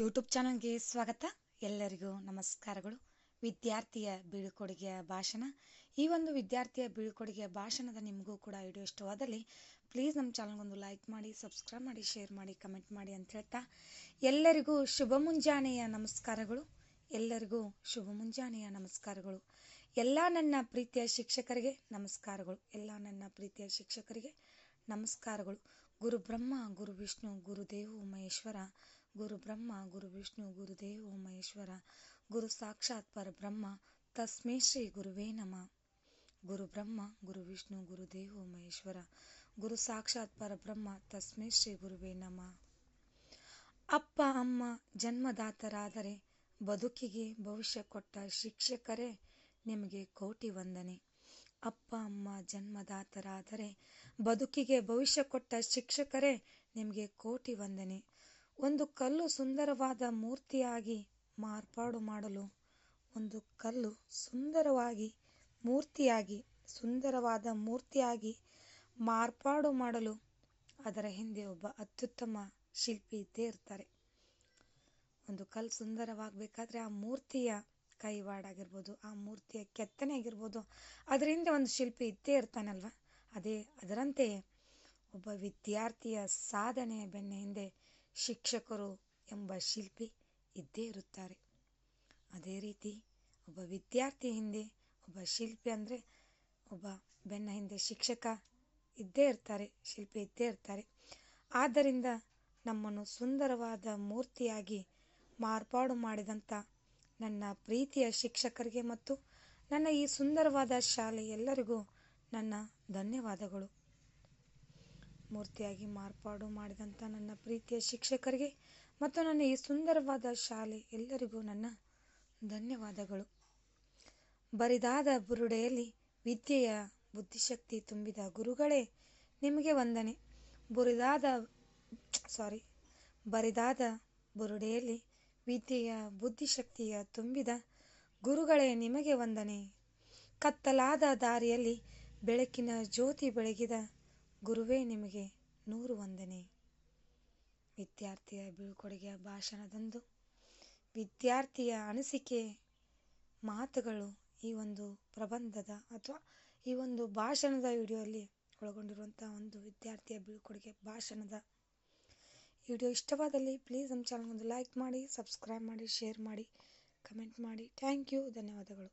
YouTube ಚಾನಲ್ಗೆ ಸ್ವಾಗತ. ಎಲ್ಲರಿಗೂ ನಮಸ್ಕಾರಗಳು. ವಿದ್ಯಾರ್ಥಿಯ ಬೀಳ್ಕೊಡುಗೆಯ ಭಾಷಣ. ಈ ಒಂದು ವಿದ್ಯಾರ್ಥಿಯ ಬೀಳ್ಕೊಡುಗೆಯ ಭಾಷಣದ ನಿಮಗೂ ಕೂಡ ವಿಡಿಯೋ ಇಷ್ಟವಾದಲ್ಲಿ ಪ್ಲೀಸ್ ನಮ್ಮ ಚಾನಲ್ಗೊಂದು ಲೈಕ್ ಮಾಡಿ ಸಬ್ಸ್ಕ್ರೈಬ್ ಮಾಡಿ ಶೇರ್ ಮಾಡಿ ಕಮೆಂಟ್ ಮಾಡಿ ಅಂತ ಹೇಳ್ತಾ ಎಲ್ಲರಿಗೂ ಶುಭ ಮುಂಜಾನೆಯ ನಮಸ್ಕಾರಗಳು. ಎಲ್ಲರಿಗೂ ಶುಭ ಮುಂಜಾನೆಯ ನಮಸ್ಕಾರಗಳು. ಎಲ್ಲ ನನ್ನ ಪ್ರೀತಿಯ ಶಿಕ್ಷಕರಿಗೆ ನಮಸ್ಕಾರಗಳು. ಎಲ್ಲ ನನ್ನ ಪ್ರೀತಿಯ ಶಿಕ್ಷಕರಿಗೆ ನಮಸ್ಕಾರಗಳು. ಗುರು ಬ್ರಹ್ಮ ಗುರು ವಿಷ್ಣು ಗುರುದೇವು, ಮಹೇಶ್ವರ ಗುರು ಬ್ರಹ್ಮ, ಗುರು ವಿಷ್ಣು ಗುರುದೇವ ಮಹೇಶ್ವರ, ಗುರು ಸಾಕ್ಷಾತ್ ಪರಬ್ರಹ್ಮ, ತಸ್ಮೈ ಶ್ರೀ ಗುರುವೇ ನಮ. ಗುರು ಬ್ರಹ್ಮ, ಗುರು ವಿಷ್ಣು ಗುರುದೇವ ಮಹೇಶ್ವರ, ಗುರು ಸಾಕ್ಷಾತ್ ಪರಬ್ರಹ್ಮ, ತಸ್ಮೈ ಶ್ರೀ ಗುರುವೇ ನಮ. ಅಪ್ಪ, ಅಮ್ಮ, ಜನ್ಮದಾತರಾದರೆ ಬದುಕಿಗೆ ಭವಿಷ್ಯ ಕೊಟ್ಟ ಶಿಕ್ಷಕರೇ ನಿಮಗೆ ಕೋಟಿ ವಂದನೆ. ಅಪ್ಪ, ಅಮ್ಮ, ಜನ್ಮದಾತರಾದರೆ ಬದುಕಿಗೆ ಭವಿಷ್ಯ ಕೊಟ್ಟ ಶಿಕ್ಷಕರೇ ನಿಮಗೆ ಕೋಟಿ ವಂದನೆ. ಒಂದು ಕಲ್ಲು ಸುಂದರವಾದ ಮೂರ್ತಿಯಾಗಿ ಮಾರ್ಪಾಡು ಮಾಡಲು, ಒಂದು ಕಲ್ಲು ಸುಂದರವಾಗಿ ಮೂರ್ತಿಯಾಗಿ, ಸುಂದರವಾದ ಮೂರ್ತಿಯಾಗಿ ಮಾರ್ಪಾಡು ಮಾಡಲು ಅದರ ಹಿಂದೆ ಒಬ್ಬ ಅತ್ಯುತ್ತಮ ಶಿಲ್ಪಿ ಇದ್ದೇ ಇರ್ತಾರೆ. ಒಂದು ಕಲ್ಲು ಸುಂದರವಾಗಬೇಕಾದ್ರೆ ಆ ಮೂರ್ತಿಯ ಕೈವಾಡಾಗಿರ್ಬೋದು, ಆ ಮೂರ್ತಿಯ ಕೆತ್ತನೆ ಆಗಿರ್ಬೋದು ಅದರ ಹಿಂದೆ ಒಂದು ಶಿಲ್ಪಿ ಇದ್ದೇ ಇರ್ತಾನಲ್ವ? ಅದೇ ಅದರಂತೆಯೇ ಒಬ್ಬ ವಿದ್ಯಾರ್ಥಿಯ ಸಾಧನೆಯ ಬೆನ್ನ ಹಿಂದೆ ಶಿಕ್ಷಕರು ಎಂಬ ಶಿಲ್ಪಿ ಇದ್ದೇ ಇರುತ್ತಾರೆ. ಅದೇ ರೀತಿ ಒಬ್ಬ ವಿದ್ಯಾರ್ಥಿ ಹಿಂದೆ ಒಬ್ಬ ಶಿಲ್ಪಿ ಅಂದರೆ ಒಬ್ಬ ಬೆನ್ನ ಹಿಂದೆ ಶಿಕ್ಷಕ ಇದ್ದೇ ಇರ್ತಾರೆ, ಶಿಲ್ಪಿ ಇದ್ದೇ ಇರ್ತಾರೆ. ಆದ್ದರಿಂದ ನಮ್ಮನ್ನು ಸುಂದರವಾದ ಮೂರ್ತಿಯಾಗಿ ಮಾರ್ಪಾಡು ಮಾಡಿದಂಥ ನನ್ನ ಪ್ರೀತಿಯ ಶಿಕ್ಷಕರಿಗೆ ಮತ್ತು ನನ್ನ ಈ ಸುಂದರವಾದ ಶಾಲೆ ಎಲ್ಲರಿಗೂ ನನ್ನ ಧನ್ಯವಾದಗಳು. ಮೂರ್ತಿಯಾಗಿ ಮಾರ್ಪಾಡು ಮಾಡಿದಂಥ ನನ್ನ ಪ್ರೀತಿಯ ಶಿಕ್ಷಕರಿಗೆ ಮತ್ತು ನನ್ನ ಈ ಸುಂದರವಾದ ಶಾಲೆ ಎಲ್ಲರಿಗೂ ನನ್ನ ಧನ್ಯವಾದಗಳು. ಬರಿದಾದ ಬುರುಡೆಯಲ್ಲಿ ವಿದ್ಯೆಯ ಬುದ್ಧಿಶಕ್ತಿ ತುಂಬಿದ ಗುರುಗಳೇ ನಿಮಗೆ ವಂದನೆ. ಬುರಿದಾದ ಸಾರಿ ಬರಿದಾದ ಬುರುಡೆಯಲ್ಲಿ ವಿದ್ಯೆಯ ಬುದ್ಧಿಶಕ್ತಿಯ ತುಂಬಿದ ಗುರುಗಳೇ ನಿಮಗೆ ವಂದನೆ. ಕತ್ತಲಾದ ದಾರಿಯಲ್ಲಿ ಬೆಳಕಿನ ಜ್ಯೋತಿ ಬೆಳಗಿದ ಗುರುವೇ, ನಿಮಗೆ ನೂರು ವಂದನೆ. ವಿದ್ಯಾರ್ಥಿಯ ಬೀಳ್ಕೊಡುಗೆಯ ಭಾಷಣದಂದು, ವಿದ್ಯಾರ್ಥಿಯ ಅನಿಸಿಕೆ ಮಾತುಗಳು ಈ ಒಂದು ಪ್ರಬಂಧದ ಅಥವಾ ಈ ಒಂದು ಭಾಷಣದ ವಿಡಿಯೋಲಿ ಒಳಗೊಂಡಿರುವಂಥ ಒಂದು ವಿದ್ಯಾರ್ಥಿಯ ಬೀಳ್ಕೊಡುಗೆ ಭಾಷಣದ ವಿಡಿಯೋ ಇಷ್ಟವಾದಲ್ಲಿ ಪ್ಲೀಸ್ ನಮ್ಮ ಚಾನಲ್ ಒಂದು ಲೈಕ್ ಮಾಡಿ, ಸಬ್ಸ್ಕ್ರೈಬ್ ಮಾಡಿ, ಶೇರ್ ಮಾಡಿ, ಕಮೆಂಟ್ ಮಾಡಿ. ಥ್ಯಾಂಕ್ ಯು, ಧನ್ಯವಾದಗಳು.